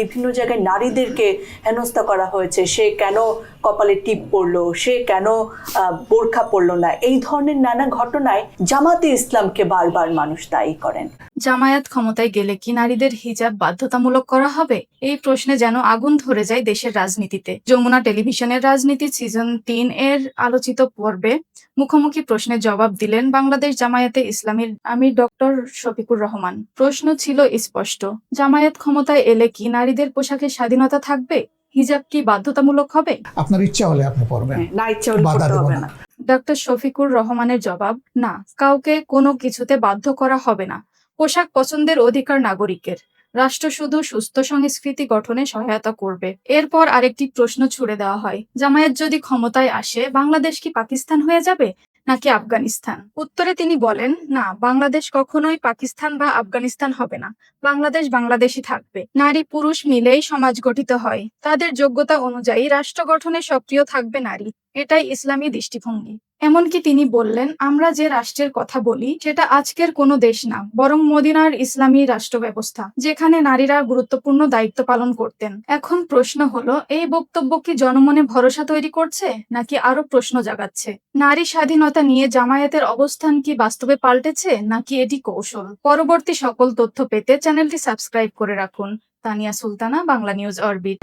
বিভিন্ন জায়গায় নারীদেরকে হেনস্থা করা হয়েছে। সে কেন কপালে টিপ পড়ল? সে কেন বোরখা পড়ল না? এই ধরনের নানা ঘটনায় জামাতে ইসলামকে বারবার মানুষ দায়ী করেন। জামায়াত ক্ষমতায় গেলে কি নারীদের হিজাব বাধ্যতামূলক করা হবে? এই প্রশ্নে যেন আগুন ধরে যায় দেশের রাজনীতিতে। যমুনা টেলিভিশনের রাজনীতি সিজন তিন এর আলোচিত পর্বে মুখোমুখি প্রশ্নের জবাব দিলেন বাংলাদেশ জামায়াতে ইসলামীর আমির ডক্টর শফিকুর রহমান। প্রশ্ন ছিল স্পষ্ট। জামায়াত ক্ষমতায় এলে কি নারীদের পোশাকের স্বাধীনতা থাকবে? হিজাব কি বাধ্যতামূলক হবে? আপনার ইচ্ছা হলে আপনি পড়বেন। না ইচ্ছা হলে বাধা দেব হবে না। ডক্টর শফিকুর রহমানের জবাব না কাউকে কোনো কিছুতে বাধ্য করা হবে না। পোশাক পছন্দের অধিকার নাগরিকের। রাষ্ট্র শুধু সুস্থ সংস্কৃতি গঠনে সহায়তা করবে। এরপর আরেকটি প্রশ্ন ছুড়ে দেওয়া হয়, জামায়াত যদি ক্ষমতায় আসে, বাংলাদেশ কি পাকিস্তান হয়ে যাবে নাকি আফগানিস্তান? উত্তরে তিনি বলেন, না, বাংলাদেশ কখনোই পাকিস্তান বা আফগানিস্তান হবে না। বাংলাদেশ বাংলাদেশই থাকবে। নারী পুরুষ মিলেই সমাজ গঠিত হয়। তাদের যোগ্যতা অনুযায়ী রাষ্ট্র গঠনে সক্রিয় থাকবে নারী। এটাই ইসলামী দৃষ্টিভঙ্গি। এমনকি তিনি বললেন, আমরা যে রাষ্ট্রের কথা বলি, সেটা আজকের কোনো দেশ না, বরং মদিনার ইসলামী রাষ্ট্র ব্যবস্থা যেখানে নারীরা গুরুত্বপূর্ণ দায়িত্ব পালন করতেন। এখন প্রশ্ন হলো, এই বক্তব্য কি জনমনে ভরসা তৈরি করছে, নাকি আরও প্রশ্ন জাগাচ্ছে? নারী স্বাধীনতা নিয়ে জামায়াতের অবস্থান কি বাস্তবে পাল্টেছে, নাকি এটি কৌশল? পরবর্তী সকল তথ্য পেতে চ্যানেলটি সাবস্ক্রাইব করে রাখুন। Tania Sultana, Bangla news orbit.